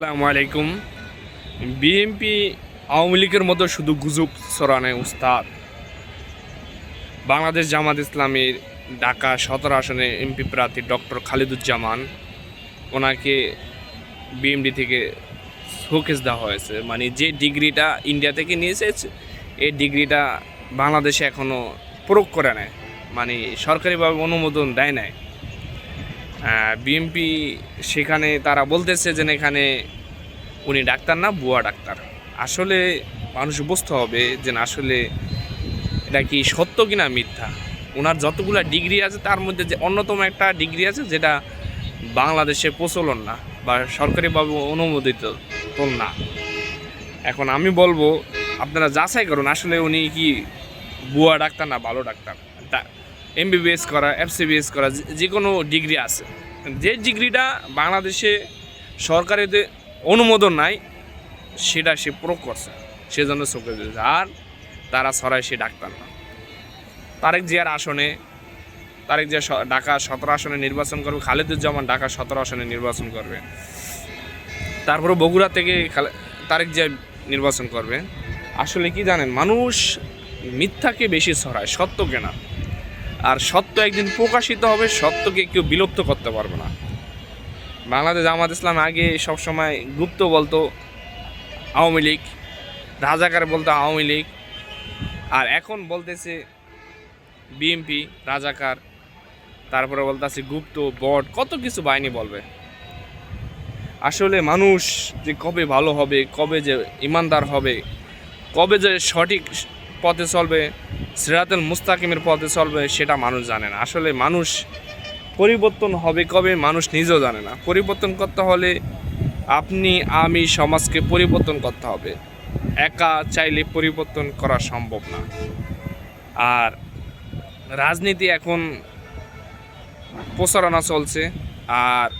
আসসালামু আলাইকুম। বিএনপি আওয়ামী লীগের মতো শুধু গুজব সরানে উস্তাদ। বাংলাদেশ জামাত ইসলামীর ঢাকা সতেরো আসনে এমপি প্রার্থী ডক্টর খালিদুজ্জামান, ওনাকে বিএমডি থেকে শোকেস দেওয়া হয়েছে। মানে যে ডিগ্রিটা ইন্ডিয়া থেকে নিয়েছে এই ডিগ্রিটা বাংলাদেশে এখনও প্রয়োগ করে নেয় মানে সরকারিভাবে অনুমোদন দেয় নাই। বিএমপি সেখানে তারা বলতেছে যে এখানে উনি ডাক্তার না, বুয়া ডাক্তার। আসলে মানুষ বুঝতে হবে যে আসলে এটা কি সত্য কিনা মিথ্যা? ওনার যতগুলো ডিগ্রি আছে, তার মধ্যে যে অন্যতম একটা ডিগ্রি আছে, যেটা বাংলাদেশে প্রচলন না বা সরকারিভাবে অনুমোদিত না। এখন আমি বলব, আপনারা যাচাই করুন, আসলে উনি কি বুয়া ডাক্তার না, ভালো ডাক্তার? এমবিবিএস করা এফসিবিএস করা, যে- কোনো ডিগ্রি আছে। যে ডিগ্রিটা বাংলাদেশে সরকারের অনুমোদন নাই, সেটা সে প্রয়োগ করছে, সেজন্য চোখে দিয়েছে আর তারা ছড়ায় সে ডাক্তার না। তারেক জিয়ার আসনে, তারেক জিয়া ঢাকা সতেরো আসনে নির্বাচন করবে, খালেদুজ্জামান ঢাকা সতেরো আসনে নির্বাচন করবে। তারপরে বগুড়া থেকে তারেক জিয়া নির্বাচন করবে। আসলে কি জানেন, মানুষ মিথ্যাকে বেশি ছড়ায় সত্যকে না আর সত্য একদিন প্রকাশিত হবে, সত্যকে কেউ বিলুপ্ত করতে পারবে না। বাংলাদেশ জামাত ইসলাম আগে সবসময় গুপ্ত বলতো, আওয়ামী লীগ, রাজাকার বলতো আওয়ামী লীগ, আর এখন বলতেছে বিএমপি রাজাকার, তারপরে বলতেছে গুপ্ত, বট, কত কিছু বাহিনী বলবে। আসলে মানুষ যে কবে ভালো হবে, কবে যে ইমানদার হবে, কবে যে সঠিক পথে চলবে সিরাতুল মুস্তাকিমের পথে চলবে সেটা মানুষ জানে না। আসলে মানুষ পরিবর্তন হবে কবে মানুষ নিজেও জানে না। পরিবর্তন করতে হলে আপনি, আমি সমাজকে পরিবর্তন করতে হবে। একা চাইলে পরিবর্তন করা সম্ভব না। আর রাজনীতি এখন প্রচারণা চলছে। আর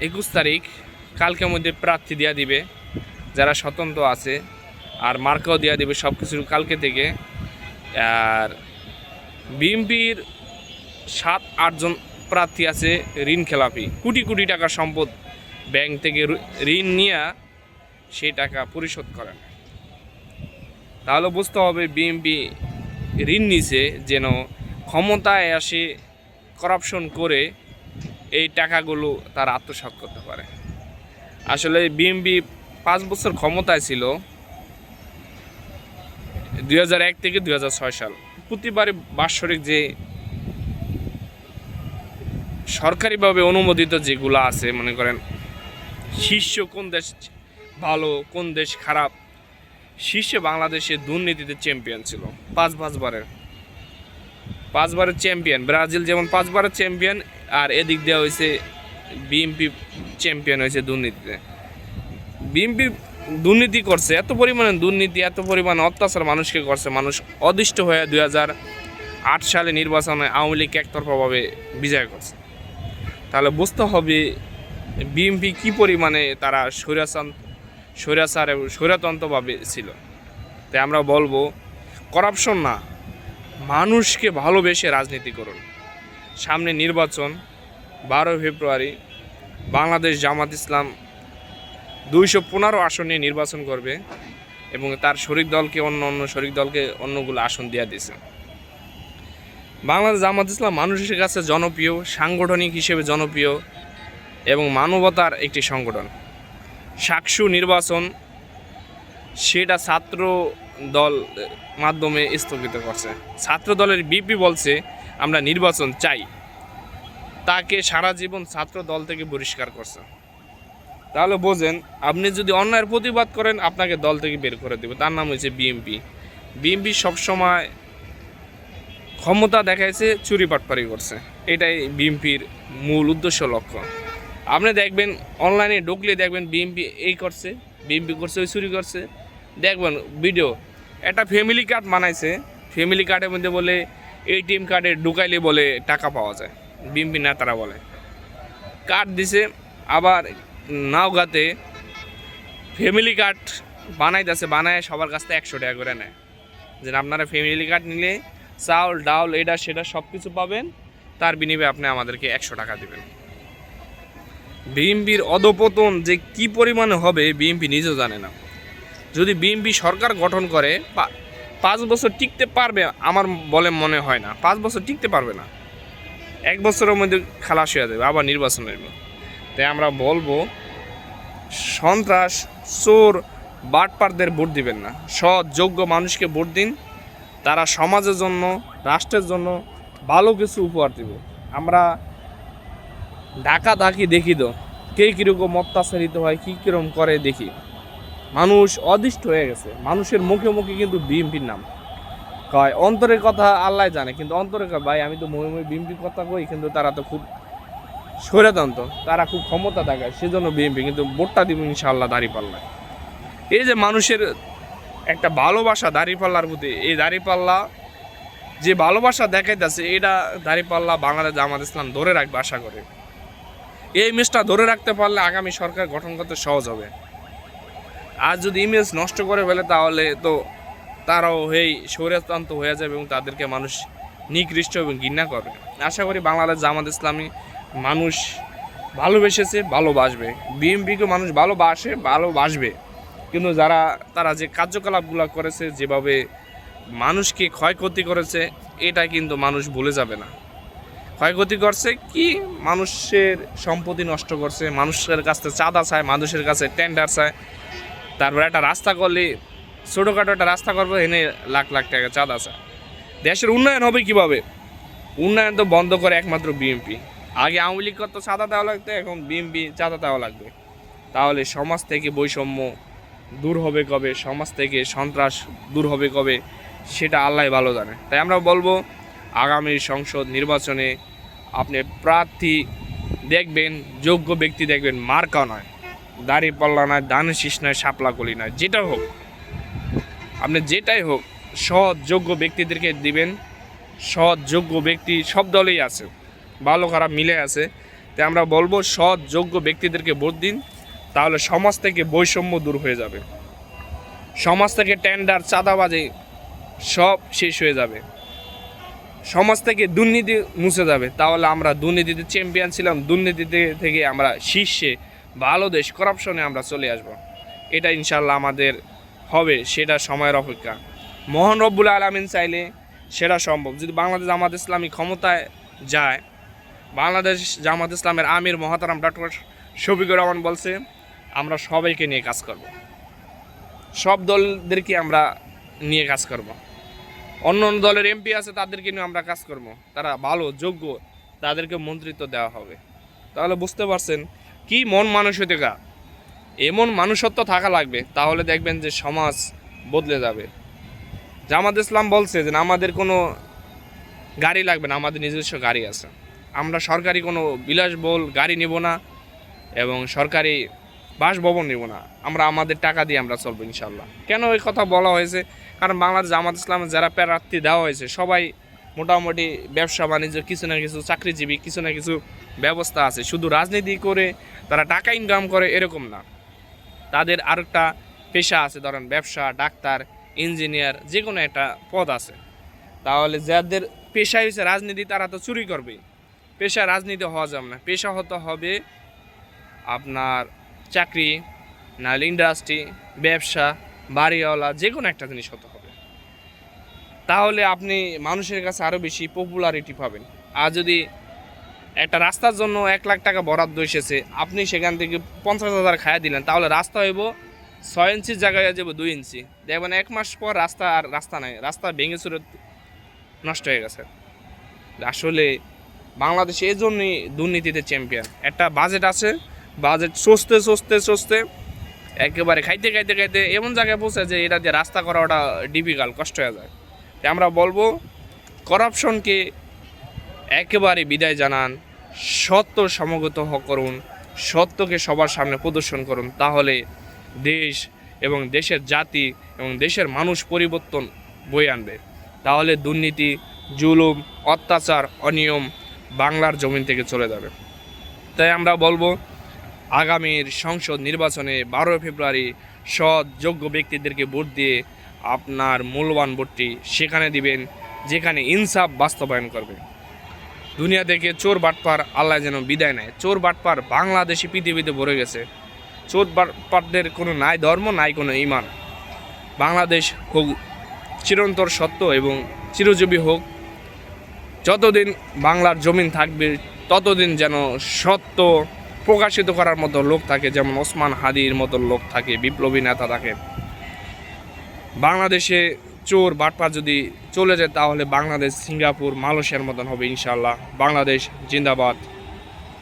একুশ তারিখ কালকের মধ্যে প্রার্থী দেওয়া দিবে। যারা স্বতন্ত্র আছে, আর মার্কাও দেওয়া দেবে সব কিছু কালকে থেকে। আর বিএমপির সাত আটজন প্রার্থী আছে ঋণ খেলাপি কোটি কোটি টাকা সম্পদ ব্যাংক থেকে ঋণ নিয়ে সেই টাকা পরিশোধ করে না। তাহলে বুঝতে হবে বিএমপি ঋণ নিছে যেন ক্ষমতায় আসে করাপশন করে এই টাকাগুলো তারা আত্মসাৎ করতে পারে আসলে বিএমপি পাঁচ বছর ক্ষমতায় ছিল দুই থেকে দুই হাজার ছয় সাল। প্রতিবারে বাৎসরিক যে সরকারিভাবে অনুমোদিত যেগুলো আছে, মনে করেন, শীর্ষ কোন দেশ ভালো, কোন দেশ খারাপ, শীর্ষে বাংলাদেশে দুর্নীতিতে চ্যাম্পিয়ন ছিল, পাঁচ পাঁচবারের। পাঁচবারের চ্যাম্পিয়ন ব্রাজিল যেমন পাঁচবারের চ্যাম্পিয়ন আর এদিক দেওয়া হয়েছে বিএমপি চ্যাম্পিয়ন হয়েছে দুর্নীতিতে। বিএমপি দুর্নীতি করছে, এত পরিমাণে দুর্নীতি, এত পরিমাণে অত্যাচার মানুষকে করছে। মানুষ অদৃষ্ট হয়ে দুই হাজার আট সালে নির্বাচনে আওয়ামী লীগ একতরফাভাবে বিজয় করছে। তাহলে বুঝতে হবে বিএমপি কী পরিমাণে তারা স্বৈরাচান স্বৈরাচার এবং স্বৈরাতন্ত্রভাবে ছিল। তাই আমরা বলব করাপশন না। মানুষকে ভালোবেসে রাজনীতি করুন। সামনে নির্বাচন, বারোই ফেব্রুয়ারি, বাংলাদেশ জামাত ইসলাম দুইশো পনেরো আসন নিয়ে নির্বাচন করবে এবং তার শরিক দলকে অন্য অন্য শরিক দলকে অন্যগুলো আসন দেওয়া দিয়েছে। বাংলাদেশ জামাত ইসলাম মানুষের কাছে জনপ্রিয়, সাংগঠনিক হিসেবে জনপ্রিয় এবং মানবতার একটি সংগঠন। সাকসু নির্বাচন সেটা ছাত্র দল মাধ্যমে স্থগিত করছে। ছাত্র দলের বিপি বলছে, আমরা নির্বাচন চাই। তাকে সারা জীবন ছাত্র দল থেকে বহিষ্কার করছে। তাহলে বোঝেন, আপনি যদি অন্যায়ের প্রতিবাদ করেন, আপনাকে দল থেকে বের করে দেবে। তার নাম হয়েছে বিএমপি বিএমপি সবসময় ক্ষমতা দেখাইছে, চুরি পাটপারি করছে। এটাই বিএমপির মূল উদ্দেশ্য, লক্ষ্য। আপনি দেখবেন অনলাইনে ঢুকলে দেখবেন বিএমপি এই করছে বিএমপি করছে, ওই চুরি করছে। দেখবেন ভিডিও একটা ফ্যামিলি কার্ড বানাইছে ফ্যামিলি কার্ডের মধ্যে বলে এটিএম কার্ডে ঢুকাইলে বলে টাকা পাওয়া যায়। বিএমপি নেতারা বলে। কার্ড দিছে, আবার নাওগাতে ফ্যামিলি কার্ড বানাইতেছে বানায় সবার কাছ থেকে একশো টাকা করে নেয়। যে আপনারা ফ্যামিলি কার্ড নিলে চাউল, ডাউল, এটা, সেটা সব কিছু পাবেন, তার বিনিময়ে আপনি আমাদেরকে একশো টাকা দেবেন। বিএনপির অধপতন যে কি পরিমাণে হবে বিএনপি নিজেও জানে না। যদি বিএনপি সরকার গঠন করে পাঁচ বছর টিকতে পারবে আমার বলে মনে হয় না। পাঁচ বছর টিকতে পারবে না। এক বছরের মধ্যে খালাস হয়ে যাবে, আবার নির্বাচন আসবে তাই আমরা বলব, সন্ত্রাস, চোর, বাটপারদের ভোট দিবেন না। সৎ, যোগ্য মানুষকে ভোট দিন। তারা সমাজের জন্য, রাষ্ট্রের জন্য ভালো কিছু উপহার দিবে। আমরা ঢাকা ধাকি দেখি তো, কে কীরকম অত্যাচারিত হয়, কী কীরকম করে দেখি। মানুষ অদিষ্ট হয়ে গেছে। মানুষের মুখে মুখে কিন্তু বিএমপির নাম। কয়, অন্তরের কথা আল্লাহ জানে, কিন্তু অন্তরের ভাই, আমি তো মুখে বিএমপির কথা কই, কিন্তু তারা তো খুব স্বৈরতন্ত্র, তারা খুব ক্ষমতা দেখায়, সেজন্য বিএনপি কিন্তু ভোটটা দিব ইনশাআল্লাহ দাঁড়িপাল্লায় এই যে মানুষের একটা ভালোবাসা দাঁড়িপাল্লার প্রতি, এই দাঁড়িপাল্লা যে ভালোবাসা দেখাইতেছে, এটা দাঁড়িপাল্লা বাংলাদেশ জামাত ইসলাম ধরে রাখবে আশা করে। এই ইমেজটা ধরে রাখতে পারলে আগামী সরকার গঠন করতে সহজ হবে। আর যদি ইমেজ নষ্ট করে ফেলে, তাহলে তো তারাও এই স্বৈরতন্ত্র হয়ে যাবে এবং তাদেরকে মানুষ নিকৃষ্ট এবং ঘৃণা করবে। আশা করি বাংলাদেশ জামাত ইসলামী মানুষ ভালোবেসেছে, ভালোবাসবে। বিএমপিকে মানুষ ভালোবাসে, ভালোবাসবে। কিন্তু যারা, তারা যে কার্যকলাপগুলো করেছে, যেভাবে মানুষকে ক্ষয়ক্ষতি করেছে, এটা কিন্তু মানুষ ভুলে যাবে না। ক্ষয়ক্ষতি করছে কি? মানুষের সম্পত্তি নষ্ট করছে, মানুষের কাছে চাঁদা চায়, মানুষের কাছে টেন্ডার চায়। তারপর একটা রাস্তা করলে, ছোটোখাটো একটা রাস্তা করব, এনে লাখ লাখ টাকা চাঁদা চায়। দেশের উন্নয়ন হবে কীভাবে? উন্নয়ন তো বন্ধ করে একমাত্র বিএমপি। আগে আওয়ামী লীগ করতো, চাঁদা দেওয়া লাগতো, এখন বিএমপি চাঁদা দেওয়া লাগবে। তাহলে সমাজ থেকে বৈষম্য দূর হবে কবে? সমাজ থেকে সন্ত্রাস দূর হবে কবে? সেটা আল্লাহ ভালো জানে। তাই আমরা বলব, আগামী সংসদ নির্বাচনে আপনি প্রার্থী দেখবেন, যোগ্য ব্যক্তি দেখবেন, মার্কা নয়। দাড়ি পাল্লা নয় দান শীষ নয়, শাপলা কলি নয়, যেটা হোক। আপনি যেটাই হোক, সৎ, যোগ্য ব্যক্তিদেরকে দিবেন। সৎ, যোগ্য ব্যক্তি সব দলেই আছে। ভালো খারাপ মিলে আছে। তাই আমরা বলব, সৎ, যোগ্য ব্যক্তিদেরকে ভোট দিন, তাহলে সমাজ থেকে বৈষম্য দূর হয়ে যাবে। সমাজ থেকে টেন্ডার চাঁদাবাজি সব শেষ হয়ে যাবে। সমাজ থেকে দুর্নীতি মুছে যাবে। তাহলে আমরা দুর্নীতিতে চ্যাম্পিয়ন ছিলাম, দুর্নীতিতে থেকে আমরা শীর্ষে, ভালো দেশ করাপশনে আমরা চলে আসব। এটা ইনশাল্লাহ আমাদের হবে, সেটা সময়ের অপেক্ষা। মোহন রব্বুল আলমিন চাইলে সেটা সম্ভব। যদি বাংলাদেশ আমাদের ইসলামী ক্ষমতায় যায় বাংলাদেশ জামাত ইসলামের আমির মহাতারাম ডক্টর শফিকুর রহমান বলছে, আমরা সবাইকে নিয়ে কাজ করব। সব দলদেরকে আমরা নিয়ে কাজ করব। অন্য অন্য দলের এমপি আছে, তাদেরকে নিয়ে আমরা কাজ করব। তারা ভালো, যোগ্য, তাদেরকে মন্ত্রিত্ব দেওয়া হবে। তাহলে বুঝতে পারছেন কি মন মানসিকতা? এমন মানুষত্ব থাকা লাগবে, তাহলে দেখবেন যে সমাজ বদলে যাবে। জামাত ইসলাম বলছে যে, আমাদের কোনো গাড়ি লাগবে না, আমাদের নিজস্ব গাড়ি আছে। আমরা সরকারি কোনো বিলাসবহুল গাড়ি নেব না এবং সরকারি বাসভবন নেব না। আমরা আমাদের টাকা দিয়ে আমরা চলবো ইনশাল্লাহ কেন ওই কথা বলা হয়েছে? কারণ বাংলাদেশ জামাত ইসলামের যারা প্রার্থী দেওয়া হয়েছে, সবাই মোটামুটি ব্যবসা বাণিজ্য কিছু না কিছু, চাকরিজীবী কিছু না কিছু ব্যবস্থা আছে। শুধু রাজনীতি করে তারা টাকা ইনকাম করে এরকম না। তাদের আরেকটা পেশা আছে, ধরেন ব্যবসা, ডাক্তার, ইঞ্জিনিয়ার যে কোনো একটা পদ আছে। তাহলে যাদের পেশা হয়েছে রাজনীতি, তারা তো চুরি করবেই। পেশা রাজনীতি হওয়া যাবে না। পেশা হতে হবে আপনার চাকরি, নাহলে ইন্ডাস্ট্রি ব্যবসা, বাড়িওয়ালা যে কোনো একটা জিনিস হতে হবে। তাহলে আপনি মানুষের কাছে আরও বেশি পপুলারিটি পাবেন। আর যদি একটা রাস্তার জন্য এক লাখ টাকা বরাদ্দ এসেছে, আপনি সেখান থেকে পঞ্চাশ হাজার খাইয়া দিলেন, তাহলে রাস্তা হইব ছয় ইঞ্চির জায়গায় যাব দুই ইঞ্চি। দেখবেন এক মাস পর রাস্তা আর রাস্তা নাই, রাস্তা ভেঙে চুরে নষ্ট হয়ে গেছে। আসলে বাংলাদেশ এই জন্যই দুর্নীতিতে চ্যাম্পিয়ন একটা বাজেট আছে বাজেট সস্তে সস্তে সস্তে একেবারে খাইতে খাইতে খাইতে এমন জায়গায় পৌঁছে যে এটা দিয়ে রাস্তা করা ওটা ডিফিকাল্ট কষ্ট হয়ে যায়। তাই আমরা বলব করাপশনকে একেবারে বিদায় জানান, সত্য সমগত করুন, সত্যকে সবার সামনে প্রদর্শন করুন, তাহলে দেশ এবং দেশের জাতি এবং দেশের মানুষ পরিবর্তন বই আনবে। তাহলে দুর্নীতি, জুলুম, অত্যাচার, অনিয়ম বাংলার জমিন থেকে চলে যাবে। তাই আমরা বলব, আগামীর সংসদ নির্বাচনে বারোই ফেব্রুয়ারি সৎ, যোগ্য ব্যক্তিদেরকে ভোট দিয়ে আপনার মূল্যবান ভোটটি সেখানে দিবেন, যেখানে ইনসাফ বাস্তবায়ন করবে। দুনিয়া থেকে চোর বাটপার আল্লাহ যেন বিদায় নেয়। চোর বাটপার বাংলাদেশি পৃথিবীতে ভরে গেছে। চোর বাটপারদের কোনো নাই ধর্ম, নাই কোনো ইমান। বাংলাদেশ হোক, চিরন্তর সত্য এবং চিরজীবী হোক যতদিন বাংলার জমিন থাকবে, ততদিন যেন সত্য প্রকাশিত করার মতো লোক থাকে, যেমন ওসমান হাদির মতো লোক থাকে, বিপ্লবী নেতা থাকে। বাংলাদেশে চোর বাটপা যদি চলে যায়, তাহলে বাংলাদেশ, সিঙ্গাপুর, মালয়েশিয়ার মতন হবে ইনশাল্লাহ বাংলাদেশ জিন্দাবাদ।